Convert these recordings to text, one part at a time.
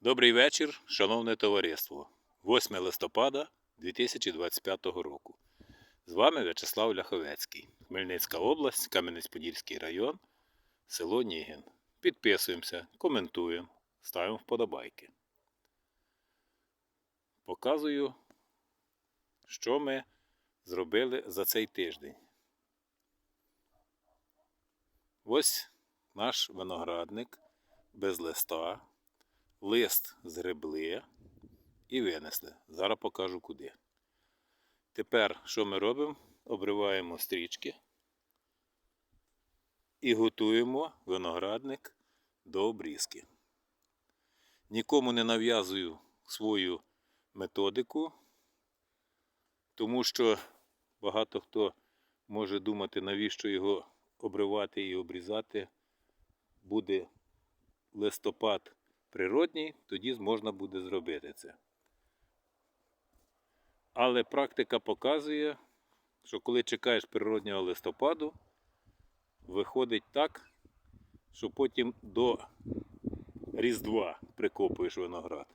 Добрий вечір, шановне товариство. 8 листопада 2025 року. З вами В'ячеслав Ляховецький, Хмельницька область, Кам'янець-Подільський район, село Нігін. Підписуємося, коментуємо, ставимо вподобайки. Показую, що ми зробили за цей тиждень. Ось наш виноградник без листа лист згребли і винесли. Зараз покажу куди. Тепер що ми робимо? Обриваємо стрічки і готуємо виноградник до обрізки. Нікому не нав'язую свою методику, тому що багато хто може думати, навіщо його обривати і обрізати. Буде листопад природній, тоді можна буде зробити це. Але практика показує, що коли чекаєш природнього листопаду, виходить так, що потім до Різдва прикопуєш виноград.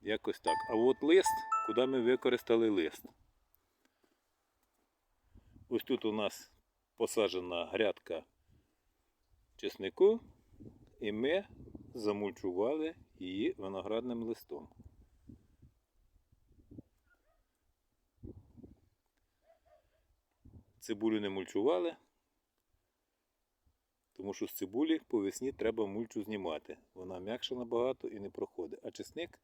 Якось так. А от лист, куди ми використали лист. Ось тут у нас посаджена грядка чеснику, і ми замульчували її виноградним листом. Цибулю не мульчували, тому що з цибулі по весні треба мульчу знімати. Вона м'якша набагато і не проходить. А чесник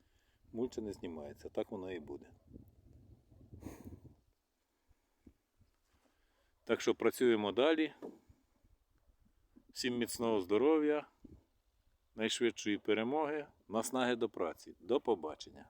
мульча не знімається. Так воно і буде. Так що працюємо далі. Всім міцного здоров'я, найшвидшої перемоги, наснаги до праці. До побачення.